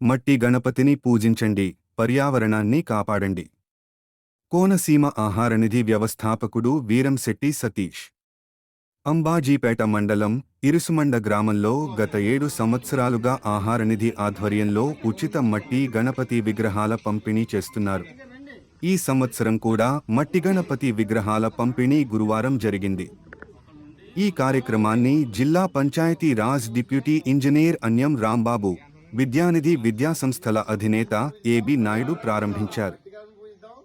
మట్టి గణపతిని పూజించండి పర్యావరణాన్ని కాపాడండి. కోనసీమ ఆహారనిధి వ్యవస్థాపకుడు వీరంశెట్టి సతీష్. అంబాజీపేట మండలం ఇరుసుమండ గ్రామంలో గత ఏడు సంవత్సరాలుగా ఆహారనిధి ఆధ్వర్యంలో ఉచిత మట్టి గణపతి విగ్రహాల పంపిణీ చేస్తున్నారు. ఈ సంవత్సరం కూడా మట్టి గణపతి విగ్రహాల పంపిణీ గురువారం జరిగింది. ఈ కార్యక్రమాన్ని జిల్లా పంచాయతీ రాజ్ డిప్యూటీ ఇంజనీర్ అన్యం రాంబాబు విద్యానిధి విద్యాసంస్థల అధినేత ఏబి నాయుడు ప్రారంభించారు.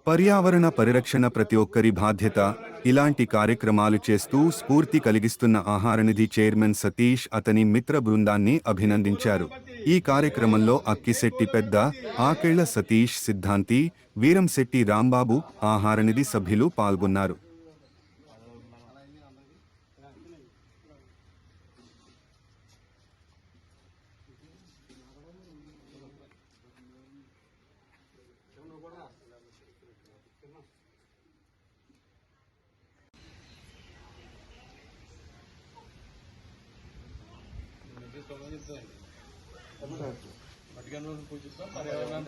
పర్యావరణ పరిరక్షణ ప్రతి ఒక్కరి బాధ్యత ఇలాంటి కార్యక్రమాలు చేస్తూ స్ఫూర్తి కలిగిస్తున్న ఆహారనిధి చైర్మన్ సతీష్ అతని మిత్ర బృందాన్ని అభినందించారు. ఈ కార్యక్రమంలో అక్కిశెట్టి పెద్ద ఆకేళ్ళ సతీష్ సిద్ధాంతి వీరంశెట్టి రాంబాబు ఆహారనిధి సభ్యులు పాల్గొన్నారు. ¿Qué más? ¿Qué más? ¿Qué más?